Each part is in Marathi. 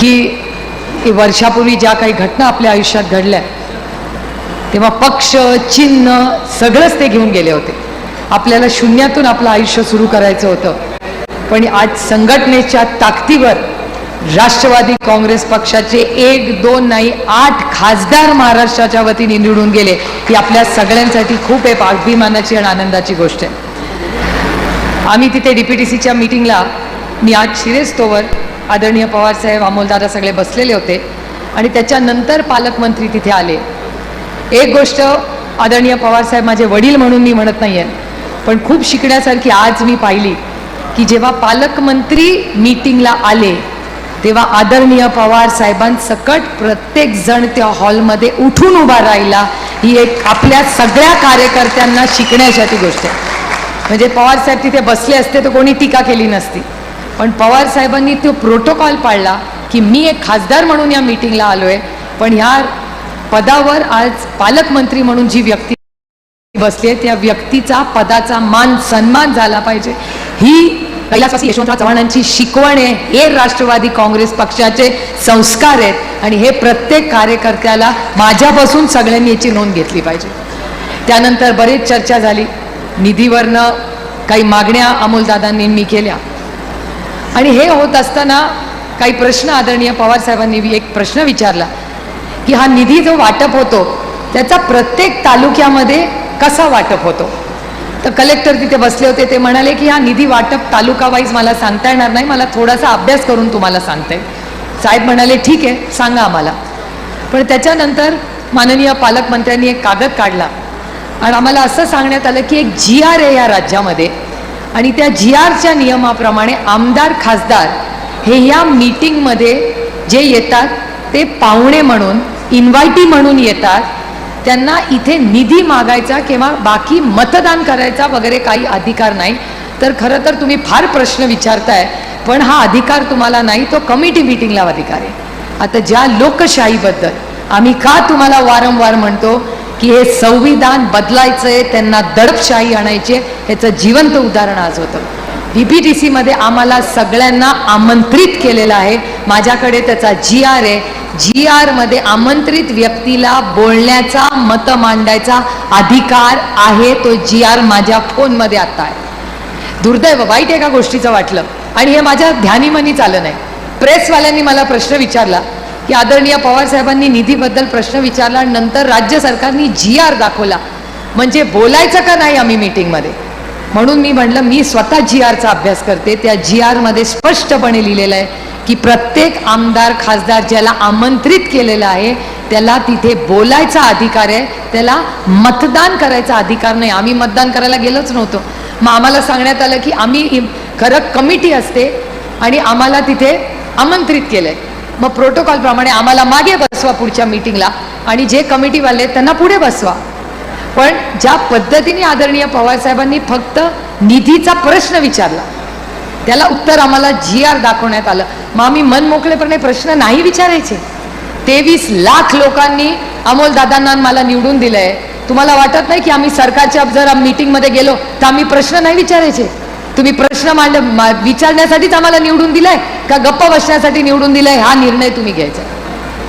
की वर्षापूर्वी ज्या काही घटना आपल्या आयुष्यात घडल्या तेव्हा पक्ष चिन्ह सगळंच ते घेऊन गेले होते. आपल्याला शून्यातून आपलं आयुष्य सुरू करायचं होतं. पण आज संघटनेच्या ताकदीवर राष्ट्रवादी काँग्रेस पक्षाचे एक दोन नाही आठ खासदार महाराष्ट्राच्या वतीने निवडून गेले ही आपल्या सगळ्यांसाठी खूप एक अभिमानाची आणि आनंदाची गोष्ट आहे. आम्ही तिथे डी पी टी सीच्या मिटिंगला मी आज शिरेस्तोवर आदरणीय पवारसाहेब अमोलदादा सगळे बसलेले होते. आणि त्याच्यानंतर पालकमंत्री तिथे आले. एक गोष्ट आदरणीय पवारसाहेब माझे वडील म्हणून मी म्हणत नाही आहे पण खूप शिकण्यासारखी आज मी पाहिली की जेव्हा पालकमंत्री मीटिंगला आले तेव्हा आदरणीय पवार साहेबांसकट प्रत्येक जण त्या हॉलमध्ये उठून उभा राहिला. ही एक आपल्या सगळ्या कार्यकर्त्यांना शिकण्यासाठी गोष्ट आहे. म्हणजे पवार साहेब तिथे बसले असते तर कोणी टीका केली नसती. पण पवार साहेबांनी तो प्रोटोकॉल पाळला की मी एक खासदार म्हणून या मीटिंगला आलो आहे पण ह्या पदावर आज पालकमंत्री म्हणून जी व्यक्ती बसली आहे त्या व्यक्तीचा पदाचा मान सन्मान झाला पाहिजे. ही कैलासवासी यशवंतराव चव्हाणांची शिकवण आहे हे राष्ट्रवादी काँग्रेस पक्षाचे संस्कार आहेत आणि हे प्रत्येक कार्यकर्त्याला माझ्यापासून सगळ्यांनी याची नोंद घेतली पाहिजे. त्यानंतर बरेच चर्चा झाली. निधीवरनं काही मागण्या अमोलदादांनी मी केल्या. आणि हे होत असताना काही प्रश्न आदरणीय पवारसाहेबांनी साहेबांनी एक प्रश्न विचारला की हा निधी जो वाटप होतो त्याचा प्रत्येक तालुक्यामध्ये कसा वाटप होतो? तर कलेक्टर तिथे बसले होते ते म्हणाले की हा निधी वाटप तालुका वाईज मला सांगता येणार नाही मला थोडासा अभ्यास करून तुम्हाला सांगता. येईल साहेब म्हणाले ठीक आहे सांगा आम्हाला. पण त्याच्यानंतर माननीय पालकमंत्र्यांनी एक कागद काढला आणि आम्हाला असं सांगण्यात आलं की एक जी आर आहे या राज्यामध्ये आणि त्या जी आरच्या नियमाप्रमाणे आमदार खासदार हे या मीटिंगमध्ये जे येतात ते पाहुणे म्हणून इन्व्हायटी म्हणून येतात. त्यांना इथे निधी मागायचा किंवा बाकी मतदान करायचा वगैरे काही अधिकार नाही. तर खरं तर तुम्ही फार प्रश्न विचारताय पण हा अधिकार तुम्हाला नाही तो कमिटी मिटिंगला अधिकार आहे. आता ज्या लोकशाहीबद्दल आम्ही का तुम्हाला वारंवार म्हणतो की हे संविधान बदलायचंय त्यांना दडपशाही आणायची आहे, ह्याचं जिवंत उदाहरण आज होतं. बी पी टी सीमध्ये आम्हाला सगळ्यांना आमंत्रित केलेलं आहे. माझ्याकडे त्याचा जी आर आहे. जी आरमध्ये आमंत्रित व्यक्तीला बोलण्याचा मत मांडायचा अधिकार आहे तो जी आर माझ्या फोनमध्ये आता आहे. दुर्दैव वाईट एका गोष्टीचं वाटलं. आणि हे माझ्या ध्यानीमनीच आलं नाही. प्रेसवाल्यांनी मला प्रश्न विचारला की आदरणीय पवारसाहेबांनी निधीबद्दल प्रश्न विचारला नंतर राज्य सरकारनी जी आर दाखवला. म्हणजे बोलायचं का नाही आम्ही मीटिंगमध्ये म्हणून मी म्हटलं मी स्वतः जी आरचा अभ्यास करते. त्या जी आरमध्ये स्पष्टपणे लिहिलेलं आहे की प्रत्येक आमदार खासदार ज्याला आमंत्रित केलेलं आहे त्याला तिथे बोलायचा अधिकार आहे त्याला मतदान करायचा अधिकार नाही. आम्ही मतदान करायला गेलोच नव्हतो. मग आम्हाला सांगण्यात आलं की आम्ही खरं कमिटी असते आणि आम्हाला तिथे आमंत्रित केलं आहे मग प्रोटोकॉलप्रमाणे आम्हाला मागे बसवा पुढच्या मीटिंगला आणि जे कमिटीवाले आहेत त्यांना पुढे बसवा. पण ज्या पद्धतीने आदरणीय पवारसाहेबांनी फक्त निधीचा प्रश्न विचारला त्याला उत्तर आम्हाला जी आर दाखवण्यात आलं. मग आम्ही मन मोकळेपणे प्रश्न नाही विचारायचे. तेवीस लाख लोकांनी अमोल दादांना मला निवडून दिलंय. तुम्हाला वाटत नाही की आम्ही सरकारच्या जर मीटिंगमध्ये गेलो तर आम्ही प्रश्न नाही विचारायचे? तुम्ही प्रश्न मांड मा- विचारण्यासाठीच आम्हाला निवडून दिलाय का गप्पा बसण्यासाठी निवडून दिलाय हा निर्णय तुम्ही घ्यायचा.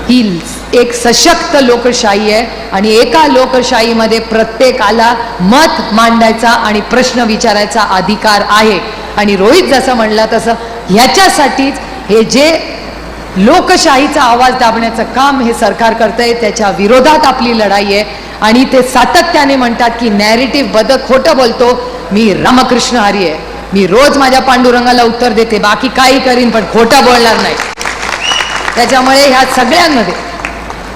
ही एक सशक्त लोकशाही आहे आणि एका लोकशाहीमध्ये प्रत्येकाला मत मांडायचा आणि प्रश्न विचारायचा अधिकार आहे. आणि रोहित जसं म्हणला तसं ह्याच्यासाठीच हे जे लोकशाहीचा आवाज दाबण्याचं काम हे सरकार करतंय त्याच्या विरोधात आपली लढाई आहे. आणि ते सातत्याने म्हणतात की नॅरेटिव्ह बदल खोटं बोलतो मी रामकृष्ण हरी आहे. मी रोज माझ्या पांडुरंगाला उत्तर देते बाकी काही करीन पण खोटं बोलणार नाही. त्याच्यामुळे ह्या सगळ्यांमध्ये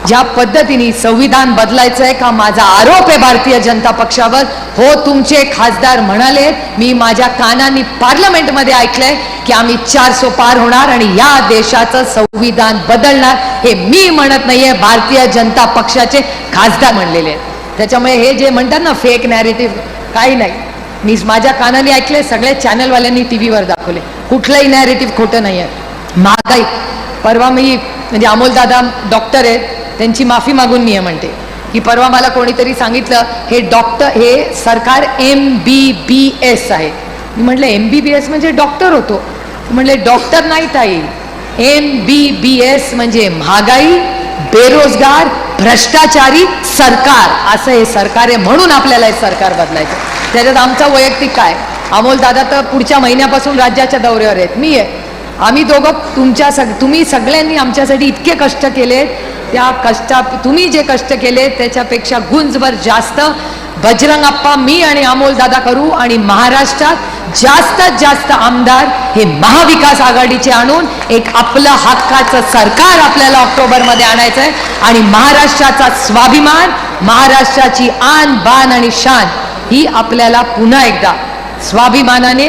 ज्या पद्धतीने संविधान बदलायचं आहे का माझा आरोप आहे भारतीय जनता पक्षावर हो तुमचे खासदार म्हणाले मी माझ्या कानांनी पार्लमेंटमध्ये ऐकलंय की आम्ही चारसो पार होणार आणि या देशाचं संविधान बदलणार हे मी म्हणत नाहीये भारतीय जनता पक्षाचे खासदार म्हणलेले आहेत. त्याच्यामुळे हे जे म्हणतात ना फेक नॅरेटिव्ह काही नाही. मी माझ्या कानाने ऐकले सगळ्या चॅनलवाल्यांनी टी व्हीवर दाखवले कुठलंही नॅरेटिव्ह खोटं नाही आहे महागाई. परवा मी म्हणजे अमोलदादा डॉक्टर आहेत त्यांची माफी मागून मी आहे म्हणते. की परवा मला कोणीतरी सांगितलं हे डॉक्टर हे सरकार एम बी बी एस आहे. मी म्हटलं एम बी बी एस म्हणजे डॉक्टर होतो. म्हणले डॉक्टर नाही ताई. एम बी बी एस म्हणजे महागाई बेरोजगार भ्रष्टाचारी सरकार. असं हे सरकार आहे म्हणून आपल्याला हे सरकार बदलायचं. त्याच्यात आमचा वैयक्तिक काय? अमोल दादा तर पुढच्या महिन्यापासून राज्याच्या दौऱ्यावर आहेत. मी आहे. आम्ही दोघं तुमच्या सग तुम्ही सगळ्यांनी आमच्यासाठी इतके कष्ट केले. त्या कष्टा तुम्ही जे कष्ट केले त्याच्यापेक्षा गुंजभर जास्त बजरंग आप्पा मी आणि अमोल दादा करू आणि महाराष्ट्रात जास्तीत जास्त आमदार हे महाविकास आघाडीचे आणून एक आपलं हक्काचं सरकार आपल्याला ऑक्टोबरमध्ये आणायचं आहे आणि महाराष्ट्राचा स्वाभिमान महाराष्ट्राची आन बान आणि शान ही आपल्याला पुन्हा एकदा स्वाभिमानाने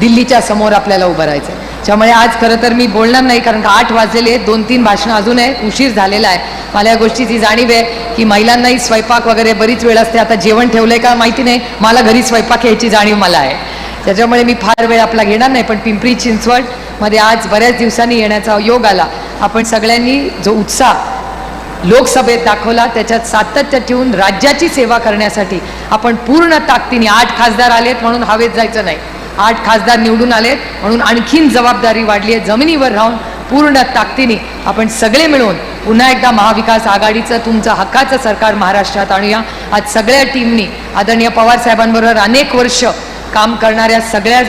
दिल्लीच्या समोर आपल्याला उभं राहायचं आहे त्यामुळे आज खरं तर मी बोलणार नाही कारण का आठ वाजलेले आहेत दोन तीन भाषणं अजून आहे उशीर झालेला आहे. मला या गोष्टीची जाणीव आहे की महिलांनाही स्वयंपाक वगैरे बरीच वेळ असते. आता जेवण ठेवलंय का माहिती नाही. मला घरी स्वयंपाक यायची जाणीव मला आहे. त्याच्यामुळे मी फार वेळ आपला घेणार नाही पण पिंपरी चिंचवडमध्ये आज बऱ्याच दिवसांनी येण्याचा योग आला. आपण सगळ्यांनी जो उत्साह लोकसभेत दाखवला त्याच्यात सातत्य ठेवून राज्याची सेवा करण्यासाठी आपण पूर्ण ताकदीने आठ खासदार आलेत म्हणून हवेत जायचं नाही. आठ खासदार निवडून आलेत म्हणून आणखीन जबाबदारी वाढली आहे. जमिनीवर राहून पूर्ण ताकदीने आपण सगळे मिळून पुन्हा एकदा महाविकास आघाडीचं तुमचं हक्काचं सरकार महाराष्ट्रात आणूया. आज सगळ्या टीमनी आदरणीय पवार साहेबांबरोबर अनेक वर्ष काम करणाऱ्या सगळ्या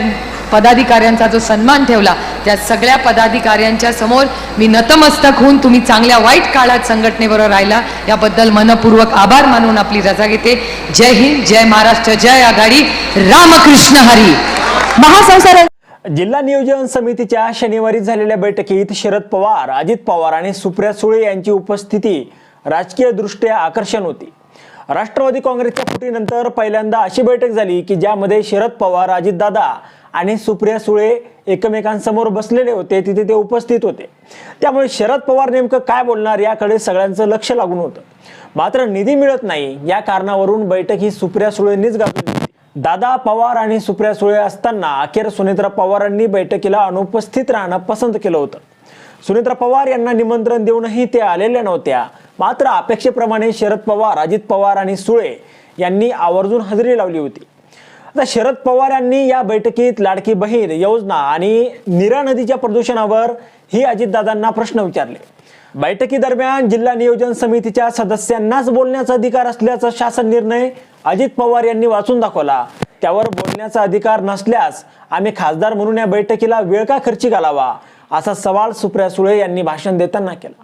पदाधिकाऱ्यांचा जो सन्मान ठेवला त्या सगळ्या पदाधिकाऱ्यांच्या समोर मी नतमस्तक होऊन तुम्ही चांगल्या वाईट काळात संघटनेबरोबर राहिला. याबद्दल मनपूर्वक आभार मानून आपली रजा घेते. जय हिंद जय महाराष्ट्र जय आघाडी. रामकृष्ण हरी. महासंसार जिल्हा नियोजन समितीच्या शनिवारी झालेल्या बैठकीत शरद पवार अजित पवार आणि सुप्रिया सुळे यांची उपस्थिती राजकीय दृष्ट्या आकर्षण होती. राष्ट्रवादी काँग्रेसच्या फुटीनंतर पहिल्यांदा अशी बैठक झाली की ज्यामध्ये शरद पवार अजितदादा आणि सुप्रिया सुळे एकमेकांसमोर बसलेले होते तिथे ते उपस्थित होते. त्यामुळे शरद पवार नेमकं काय बोलणार याकडे सगळ्यांचं लक्ष लागून होतं. मात्र निधी मिळत नाही या कारणावरून बैठक ही सुप्रिया सुळेंनीच गाजवली दादा पवार आणि सुप्रिया सुळे असताना अखेर सुनेत्रा पवारांनी बैठकीला अनुपस्थित राहणं पसंत केलं होतं. सुनेत्रा पवार यांना निमंत्रण देऊनही ते आलेल्या नव्हत्या. मात्र अपेक्षेप्रमाणे शरद पवार अजित पवार आणि सुळे यांनी आवर्जून हजेरी लावली होती. आता शरद पवार यांनी या बैठकीत लाडकी बहीण योजना आणि नीरा नदीच्या प्रदूषणावर ही अजितदादांना प्रश्न विचारले. बैठकीदरम्यान जिल्हा नियोजन समितीच्या सदस्यांनाच बोलण्याचा अधिकार असल्याचा शासन निर्णय अजित पवार यांनी वाचून दाखवला. त्यावर बोलण्याचा अधिकार नसल्यास आम्ही खासदार म्हणून या बैठकीला वेळ का खर्ची घालावा? असा सवाल सुप्रिया सुळे यांनी भाषण देताना केला.